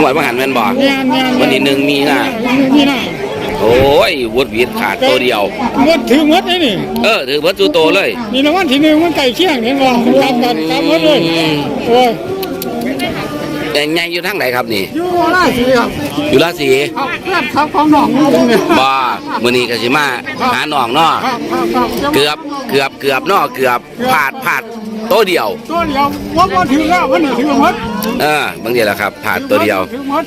หวยว่าหันแม่นบ่แม่นแม่นวันที่หนึ่งมีนานี่นะโอ้ยวุดวิดขาดตัวเดียวหมดถึงหมดเลยนี่ เออถือวัตถุโตเลยนี่รางวัลที่หนึ่งมันไก่เคียงเห็นบ่มันกลับกันกลับหมดเลยอืมโอ้ยแต่ใหญ่อยู่ทางไหนครับนี่ อยู่ราชสีครับอยู่ราศีครับเพื่อนครับของน้องนี่เนี่ยบ่มื้อนี้ก็สิมาหาน้องเนาะครับครับครับจะเกือบเกือบเกือบเนาะเกือบพลาดพลาด ตัวเดียวตัวเดียวว่าว่าถึงแล้ววันนี้ถึงหมดเออบางทีแหละครับพลาดตัวเดียวถึงหมด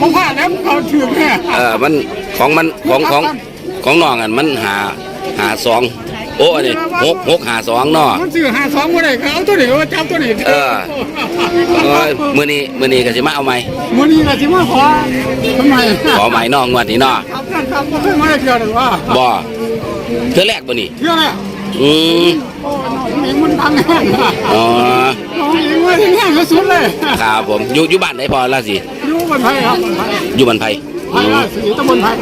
บ่พลาดแล้วเขาถึงแน่เออมันของมันของของของน้องอันมันหาหาสองโอ้อันนี้หกหกหาสองเนาะ มันซื้อหาสองบ่ได้ก็เอาตัวนี้ว่าจับตัวนี้เออเอ้ยมื้อนี้มื้อนี้ก็สิมาเอาใหม่มื้อนี้ก็สิมาขอทำไมขอใหม่เนาะงวดนี้เนาะครับนั่นครับบ่เคยมาได้เทื่อหนึ่งว่าบ่เทื่อแรกบ่นี่ เทื่อแรก อืมโอ้น้องหญิงมันดังแห้งนะอ๋อน้องหญิงมันแห้งที่สุดเลยครับผมอยู่อยู่บ้านไหนพอราศีอยู่บนไทยครับบนไทยอยู่บ้านไผไทอืยมราศีตำบลไทย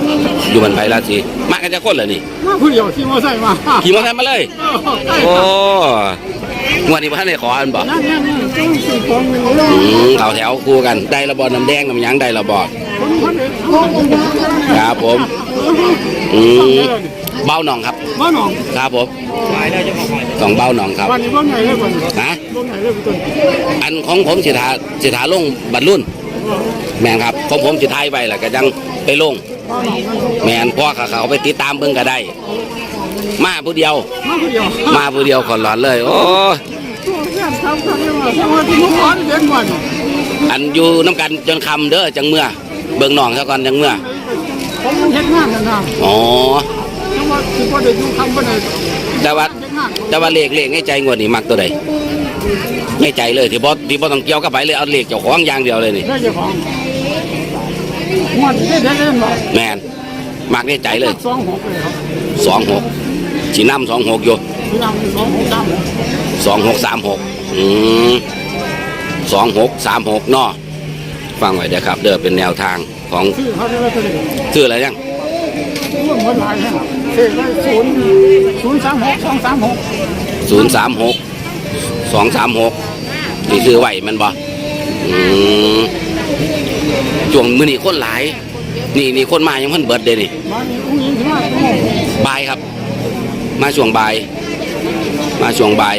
อยู่บ้านไผราศีมากันจะคนเหรอนี่มาผู้เดียวขี่มอเตอร์ไซค์มาขี่มอเตอร์ไซค์มาเลยเออใกล้โอ้ครับงวดนี้บ่ทันได้ขออันบ่นั่นนั่นนั่นต้องสื่อของมือเลยอืมเขาแถวคู่กัน ได้ระบอน้ำแดงน้ำหยังได้ระบอคนคนเดียวครับผม อืม เบ้าหนองครับมาหนองครับผมสองเบ้าหนองครับวันนี้บ้านไหนเลยคนนะบ้านไหนเลยคนอันของผมสิทาสิทาลงบัตรรุ่นแม่นครับของผมสิทายไว้แล้วก็จังไปลงบ้านหนองนั่นแม่นพ่อเขาเขาไปติดตามเบิ่งก็ได้ มาผู้เดียว มาผู้เดียวมาผู้เดียวขอนหลอนเลย โอ้ตัวเพื่อนครับเขาเรียกว่าสมาธิมุขอนเด่นกว่านี่อันอยู่น้ำกันจนคำเด้อจังเมื่อ เบิ่งน้องซะก่อนจังเมื่อผมมันเฮ็ดงานนั่นนะอ๋อ จังว่าคือว่าได้อยู่คำบ่ได้แต่ว่าเฮ็ดงานแต่ว่าเลขเลขในใจงวดนี้มักตัวใดในใจเลยที่บ่ที่บ่ต้องเกี่ยวกับไผเลยเอาเลขเจ้าของอย่างเดียวเลยนี่ได้เจ้าของงวดได้ได้เล่นบ่แม่นมักในใจเลยสองหกเลยครับสองหกสีน้ำสองหกอยู่พี่น้ำสองหกสามหกสองหกสามหกอืมสองหกสามหกเนาะฟังไว้เด้อครับ เด้อเป็นแนวทางของชื่อเขาเรียกว่าตัวนี้ชื่ออะไรยัง ร่วมหมดหลายแห่งเสกได้ศูนย์ศูนย์สามหกสองสามหกศูนย์สามหกสองสามหกที่ซื้อไว้แมันบ่อืมช่วงมื้อนี้คนหลาย นี่นี่คนมายังเพิ่นเบิดเด้นี่มานี่อุ้งยิงขึ้นมาโอ้โหบ่ายครับ มาช่วงบ่าย มาช่วงบ่าย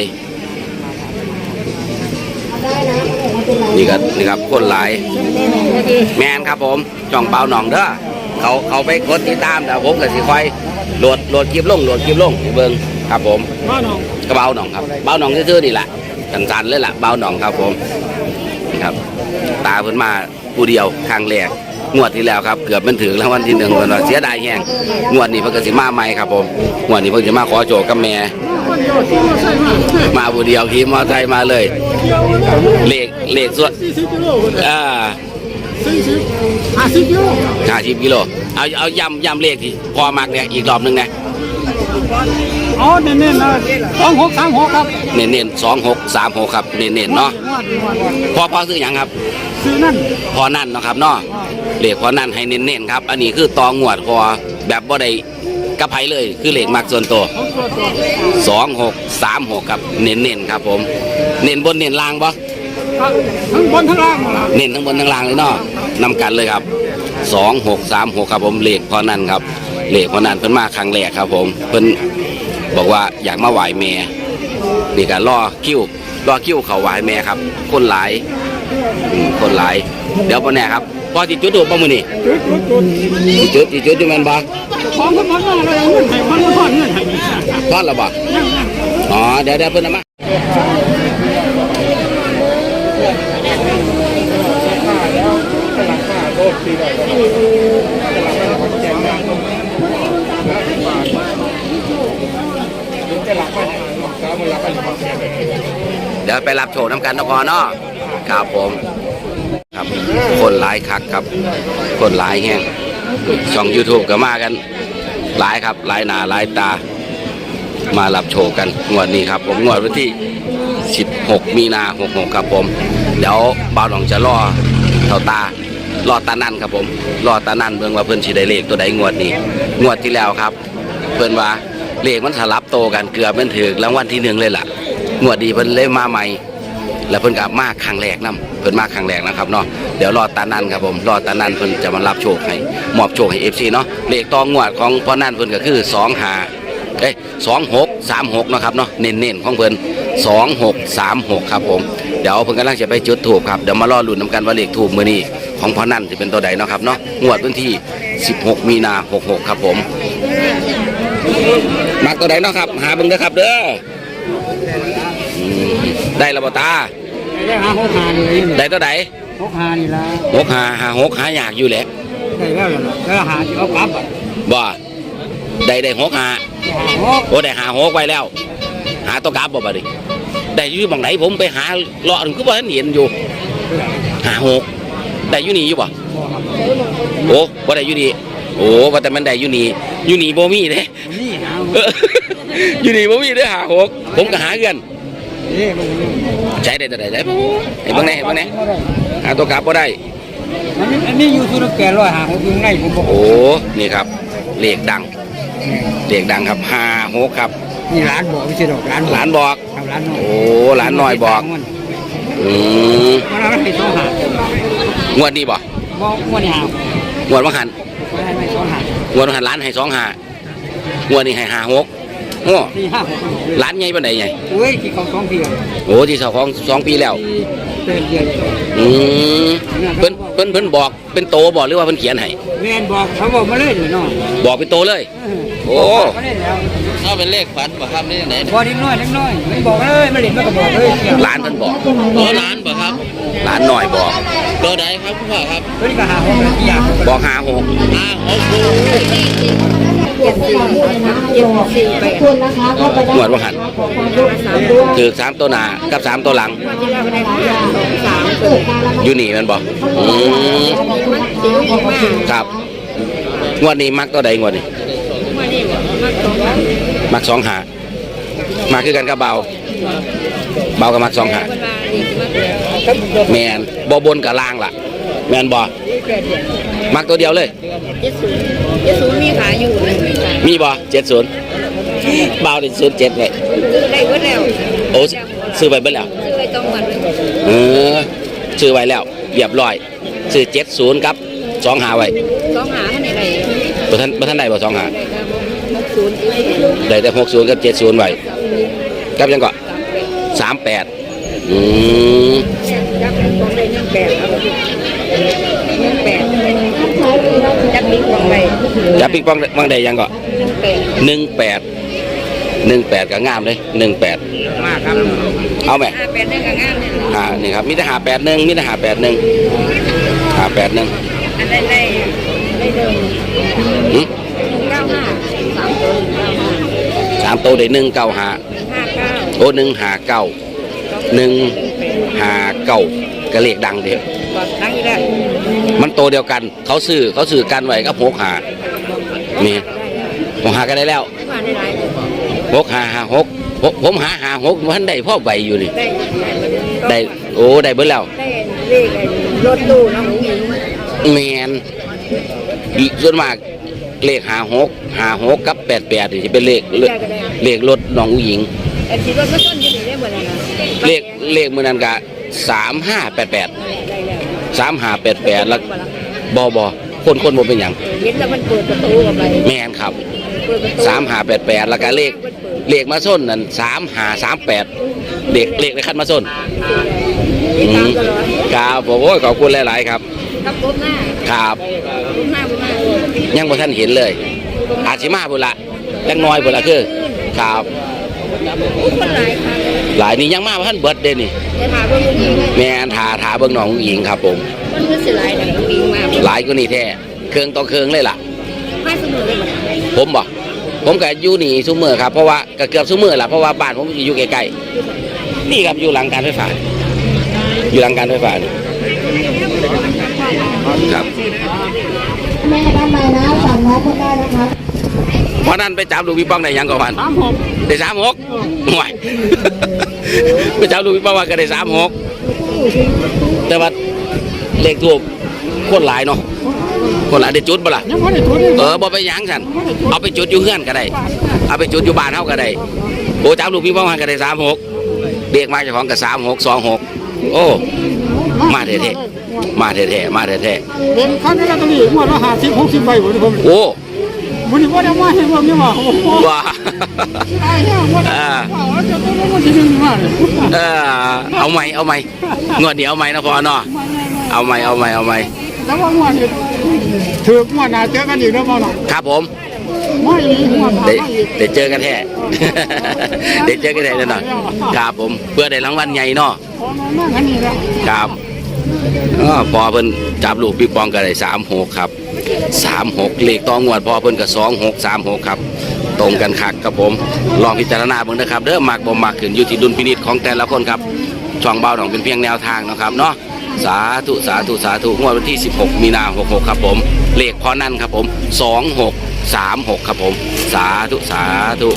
นี่ก็นี่ครับคนหลาย แมนครับผมจ่องเปล่าหนองเด้อ เขาเขาไปกดติดตามแต่ผมก็สิคอยโหลดโหลดคลิปลงโหลดคลิปลงให้เบิ่งครับผมมาหนองกระเบาหนองครับเบาหนองซื่อๆนี่แหละสันๆเลยล่ะเบาหนองครับผมนี่ครับ ตาเพิ่นมาผู้เดียวครั้งแรกงวดที่แล้วครับเกือบมันถึงรางวัลที่หนึ่งเพิ่นว่าเสียดายแฮงงวดนี้เพิ่นก็สิมาใหม่ครับผมงวดนี้เพิ่นสิมาขอโจกกับแม่คนเดียวที่มาใส่มามาผู้เดียวขี่มอเตอร์ไซค์มาเลยเดียวเลยเลขเลขส่วนสี่สิบกิโลคนอ่า สี่สิบห้าสิบกิโลห้าสิบกิโล เอาเอาย้ำย้ำเลขที่พอมักเนี่ยอีกรอบหนึงนะอ๋อเน้นๆนะสองหกสามหกครับเน้นๆสองหกสามหกครับเน้นๆเนาะงวดงวดงวดพอพอซื้อหยังครับ ซื้อนั่นพอนั่นเนาะครับเนาะเลขพอนั่นให้เน้นๆครับ อันนี้คือตองวดพอแบบบ่ได้กระไพเลยคือเลขมักส่วนตัวเขาตัวตัวสองหกสามหกครับ เน้นๆครับผม เน้นบนเน้นล่างปะ ทั้งบนทั้งล่างหมดละเน้นทั้งบนทั้งล่างเลยเนาะนำกันเลยครับสองหกสามหกครับผมเลขพอนั่นครับเลขพอนั่นเพิ่นมาครั้งแรกครับผมเพิ่นบอกว่าอยากมาไหว้แม่นี่ก็รอคิวรอคิวเขาไหว้แม่ครับ คนหลายอืมคนหลาย เดี๋ยวปนแน่ครับพอจิจุดถูกป่ะมือนี่จุดจุดจุดจิจุดจิจุดอยู่แม่นบ่ของคนมันมาเลยเงินให้มันมาทอดเงินให้ทอดแล้วบ่อ๋อเดี๋ยวเดี๋ยวเพิ่นเอามา เดี๋ยวไปรับโชว์น้ำกันนครเนาะครับผมครับ คนหลายคักครับ คนหลายแห้งช่อง YouTube ก็มากัน หลายครับ หลายหนาหลายตา มารับโชว์กันงวดนี้ครับ ผมงวดวันที่ 16 มีนา66ครับผม เดี๋ยวบ่าวหลองจะรอเท่าตารอตานั่นครับผมรอตานั่นเบิ่งว่าเพิ่นสิได้เลขตัวใดงวดนี้ งวดที่แล้วครับ เพิ่นว่าเลขมันสลับโตกันเกือบแมันถือรางวัลที่หนึ่งเลยล่ะงวดดีเพิ่นเลยมาใหม่แล้วเพิ่นก็มาครั้งแรกนํเพิ่นมาครั้งแรกนะครับเนาะเดี๋ยวรอตานันครับผมรอตานันเพิ่นจะมารับโชคให้มอบโชคให้ FC เนาะเลขตองวดของพ่อนันเพิ่นก็คือ2 5 เอ้ย26 36เนาะครับเนาะเน้นๆของเพิ่น26 36ครับผมเดี๋ยวเพิ่นกำลังจะไปจุดถูกครับเดี๋ยวมารอลุ้นนํกันว่าเลขถูกมื้อนี้ของพ่อนันสิเป็นตัวใดเนาะครับเนาะงวดวันที่ 16 มีนา 66 ครับผมมักตัวใดเนาะครับ หาเบิ่งเด้อครับเด้ออืมได้และบ่ตาได้หาหกหานี่เลยได้ตัวใดหกหานี่ละหกหาหาหกหายากอยู่แหละได้แล้วล่ะแล้วหาที่เอากลับอะบ่ ได้ได้หกหาหาหกโอ้ได้หาหกไว้แล้ว หาตัวกลับบ่บัดนี้ได้อยู่หม่องไหนผมไปหาเลาะคือบ่ทันเห็นอยู่ หาหกได้อยู่นี่อยู่บ่โอ้บ่ได้อยู่นี่โอ้ว่าแต่มันได้อยู่นี่อยู่นี่บ่มีเด้นี่หาหกเอออยู่นี่บ่มีเด้อหาหกผมก็หาเงินนี่มันนี่ใช้ได้ตัวใดได้ไอ้เบิ่งแหน่เบิ่งแหน่หาตัวกลับบ่ได้อันนี้อันนี้อยู่สุดแก่ร้อยหาหกอยู่ไงผมบอกโอ้นี่ครับเลขดัง เลขดังครับห้าหกครับ นี่ร้านบอกไม่ใช่ดอกร้านหลานบอกทำร้านน้อยโอ้หลานน้อยบอกมันอืมมันเอาไปสองหางวดนี้บ่บอกมันหางงวดวังหันไม่ให้ไม่สองหางงวดวังหันหล้านให้สองห้างวดนี้ให้ห้าหกโอ้สี่ห้าหกหล้านใหญ่ปานใดใหญ่เฮ้ยที่เขาสองเพียงโอ้ที่เจ้าของสองปีแล้วเป็นเดือนอืมเพิ่นเพิ่นเพิ่นบอกเป็นโตบอกหรือว่าเพิ่นเขียนให้แม่นบอกเขาบอกมาเลยหนูน้องบอกเป็นโตเลย โอ้มาเลยแล้วถ้าเป็นเลขฝันบ่ครับนี่ไหนพอนิดน้อยนิดน้อยมันบอกเลยมาเล่นมันก็บอกเลยเกี่ยวหลานเพิ่นบอกโอ้ร้านเปล่ะครับหลานน้อยบอกตัวไหนครับคุณพ่อครับตัวนี้ก็หาหกแล้วที่อยากบอกห้าหกห้าหกหกคุณนะคะก็ไปได้งวดวังหันขอความร่วมมือด้วยถือสามตัวหน้ากับสามตัวหลังอยู่นี่แมันบอกอืมครับงวดนี้มักตัวใดงวดนี้ มักสองหามาคือกันกับเบา เบากับมักสองหาแมนบอบนกับล่างล่ะ แมนบอมักตัวเดียวเลยเจ็ดศูนย์เจ็ดศูนย์มีขายอยู่เลยมีขายมีบอเจ็ดศูนย์เบาดิศูนย์เจ็ดเลยซื้อได้เบิดแล้วโอ้ซื้อไปเบิดแล้วซื้อไว้ต้องวันไว้เออซื้อไว้แล้วเรียบร้อยซื้อเจ็ดศูนย์ครับสองหาไว้ต้องหาให้ไหนบ่ท่านบ่ท่านได้บ่สองหาได้ครับหก ศูนย์ที่ได้แต่หกศูนย์กับเจ็ดศูนย์ไว้กับยังก็สามแปดอืมจับของได้หนึ่งแปดครับหนึ่งแปดจับบิ๊กของได้จะปิกป้องบางใดยังก็หนึ่งแปดหนึ่งแปดหนึ่งแปดก็งามเลยหนึ่งแปดมากครับเอาไหมห้าแปดได้กับงามเนี่ยอ่านี่ครับมีแต่หาแปดหนึ่งมีแต่หาแปดหนึ่งหาแปดหนึ่งอันได้ได้ได้เดิมหึหนึ่งเก้าห้า สามตัวหนึ่งเก้าห้าสามตัวได้หนึ่งเก้าหาห้าเก้าโอ้หนึ่งหาเก้าหนึ่งหาเก้าก็เลขดังเดียวก่อนตั้งอีกแล้วมันโตวเดียวกัน เขาซื้อเขาซื้อกันไว้กับหกหานี่หกหากันได้แล้วไม่ผ่านได้หลายเลยหกหาหาหกผมผมหาหาหกวันได้พ่อใบอยู่นี่ ได้ได้ได้โอ้ได้เบิดแล้วได้เลขไอ้รถตู้น้องหญิงแมนส่วนมากเลขหาหกหาหกกับ แปดแปดนี่จะเป็นเลขเลขเลขรถน้องผู้หญิงไอ้ที่รถก็ต้นอยู่นี่ได้หมดเลยนะเลขเลขมือนั้นกะสามห้าแปดแปดได้แล้วสามห้าแปดแปดแล้วบอบอคนคนบ่เป็นอย่างเห็นแล้วมันเปิดประตูออกไปแมนครับเปิดประตูสามห้าแปดแปดแล้วก็เลขเลขมาส้นนั่นสามห้าสามแปดเลขเลขในขั้นมาส้นติดอืตามมตลอดครับผมโอ้ยขอบคุณหลาย ๆ ครับกับก้มหน้าครับก้มหน้าก้มหน้ายังบ่ท่านเห็นเลย อาจสิมาบุละจังน้อยบุละคือครับอุ้คนหลายค่ะหลายนี่ยังมาบ่ท่านเบิดเด้นี่จะถามว่าลุงหญิงแม่นทาทาเบิ่งน้องหญิงครับผมมันคือสิหลายหนังลุงหญิงมากหลายกว่านี้แท้เครื่องต่อเครื่องเลยล่ะไม่เสมอเลยมันผมบ่ผมก็อยู่นี่ซุมื้อครับเพราะว่าก็เกือบซุมื้อล่ะเพราะว่าบ้านผมอยู่ใกล้ๆนี่ครับอยู่หลังการไฟฟ้าอยู่หลังการไฟฟ้านี่ครับ แม่ด้านในนะสั่งน้องคนได้นะคะเพราะนั้นไปจับลูกพี่ป้องได้หยังก่อนสามหกได้สามหกห่วยไปจับลูกพี่ป้องว่าก็ได้สามหกแต่ว่าเลขทูบคนหลายเนาะคนหลายได้จุดบ่ล่ะยังไม่ได้ตัวนี้เออบ่ไปหยังสันเอาไปจุดอยู่เฮือนก็ได้ เอาไปจุดอยู่บ้านเฮาก็ได้โอ้จับลูกพี่ป้องหันก็ได้สามหกเรียกมาเจ้าของก็สามหกสองหกโอ้มาแท้ๆ มาแท้ๆมาแท้เป็นคันนี้ลอตเตอรี่งวดละห้าสิบหกสิบใบหมดผมๆโอ้วันนี้ว่าได้มาเห็นว่าไม่ว่าโอ้โหว้าตายแล้วว่าอ่าว่าจะต้องวันที่หนึ่งมาเลยเออเอาไหมเอาไหมงวดเดียวเอาไหมนะพ่อเนาะเอาไหมเอาไหมเอาไหมแต่ว่างวดนี้ถืองวดหน้าเจอกันอีกแล้วเปล่าล่ะครับผม ไม่อีกงวดหน้าได้ไม่อีก ได้เจอกันแท้ ได้เจอกันแท้แน่นอนครับผมเพื่อได้รางวัลใหญ่เนาะ พอมานั่งกันนี่แล้วครับ อ๋อพอเพิ่นจับลูกปิงปองก็ได้สามหกครับสามหกเลขต่องวดพอเพิ่นก็สองหกสามหกครับ ตรงกันคักครับผม ลองพิจารณาเบิ่งนะครับ เด้อมักบ่มักขึ้นอยู่ที่ดุลพินิจของแต่ละคนครับช่องเบาหนองเป็นเพียงแนวทางนะครับเนาะสาธุสาธุสาธุงวดวันที่ 16 มีนา66 ครับผม เลขพอนั่นครับผม 2636 ครับผม สาธุสาธุ